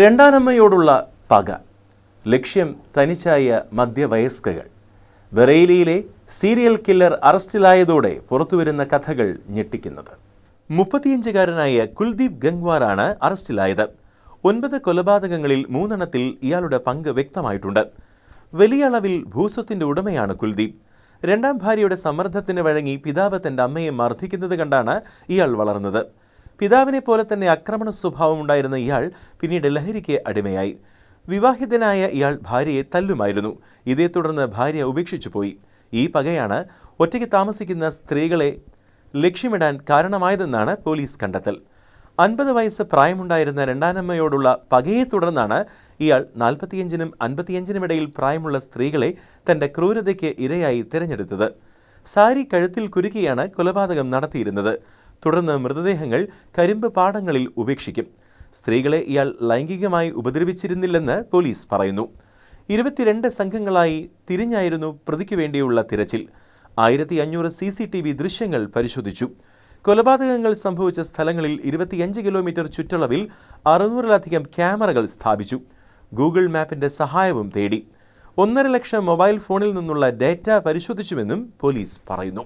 രണ്ടാനമ്മയോടുള്ള പക ലക്ഷ്യം തനിച്ചായ മധ്യവയസ്കകൾ. വെറൈലിയിലെ serial killer അറസ്റ്റിലായതോടെ പുറത്തുവരുന്ന കഥകൾ ഞെട്ടിക്കുന്നത്. മുപ്പത്തിയഞ്ചുകാരനായ കുൽദീപ് ഗംഗ്വാറാണ് അറസ്റ്റിലായത്. ഒൻപത് കൊലപാതകങ്ങളിൽ മൂന്നെണ്ണത്തിൽ ഇയാളുടെ പങ്ക് വ്യക്തമായിട്ടുണ്ട്. വലിയ അളവിൽ ഭൂസ്വത്തിന്റെ ഉടമയാണ് കുൽദീപ്. രണ്ടാം ഭാര്യയുടെ സമ്മർദ്ദത്തിന് വഴങ്ങി പിതാവ് തന്റെ അമ്മയെ മർദ്ദിക്കുന്നത് കണ്ടാണ് ഇയാൾ വളർന്നത്. പിതാവിനെ പോലെ തന്നെ ആക്രമണ സ്വഭാവം ഉണ്ടായിരുന്ന ഇയാൾ പിന്നീട് ലഹരിക്ക് അടിമയായി. വിവാഹിതനായ ഇയാൾ ഭാര്യയെ തല്ലുമായിരുന്നു. ഇതേ തുടർന്ന് ഭാര്യ ഉപേക്ഷിച്ചു പോയി. ഈ പകയാണ് ഒറ്റയ്ക്ക് താമസിക്കുന്ന സ്ത്രീകളെ ലക്ഷ്യമിടാൻ കാരണമായതെന്നാണ് പോലീസ് കണ്ടെത്തൽ. അൻപത് വയസ്സ് പ്രായമുണ്ടായിരുന്ന രണ്ടാനമ്മയോടുള്ള പകയെ തുടർന്നാണ് ഇയാൾ നാൽപ്പത്തിയഞ്ചിനും അൻപത്തിയഞ്ചിനും ഇടയിൽ പ്രായമുള്ള സ്ത്രീകളെ തന്റെ ക്രൂരതയ്ക്ക് ഇരയായി തിരഞ്ഞെടുത്തത്. സാരി കഴുത്തിൽ കുരുക്കിയാണ് കൊലപാതകം നടത്തിയിരുന്നത്. തുടർന്ന് മൃതദേഹങ്ങൾ കരിമ്പ് പാടങ്ങളിൽ ഉപേക്ഷിക്കും. സ്ത്രീകളെ ഇയാൾ ലൈംഗികമായി ഉപദ്രവിച്ചിരുന്നില്ലെന്ന് പോലീസ് പറയുന്നു. ഇരുപത്തിരണ്ട് സംഘങ്ങളായി തിരിഞ്ഞായിരുന്നു പ്രതിക്ക് വേണ്ടിയുള്ള തിരച്ചിൽ. ആയിരത്തി അഞ്ഞൂറ് സി സി ടി വി ദൃശ്യങ്ങൾ പരിശോധിച്ചു. കൊലപാതകങ്ങൾ സംഭവിച്ച സ്ഥലങ്ങളിൽ ഇരുപത്തിയഞ്ച് കിലോമീറ്റർ ചുറ്റളവിൽ അറുന്നൂറിലധികം ക്യാമറകൾ സ്ഥാപിച്ചു. ഗൂഗിൾ മാപ്പിന്റെ സഹായവും തേടി. ഒന്നര ലക്ഷം മൊബൈൽ ഫോണിൽ നിന്നുള്ള ഡേറ്റ പരിശോധിച്ചുവെന്നും പോലീസ് പറയുന്നു.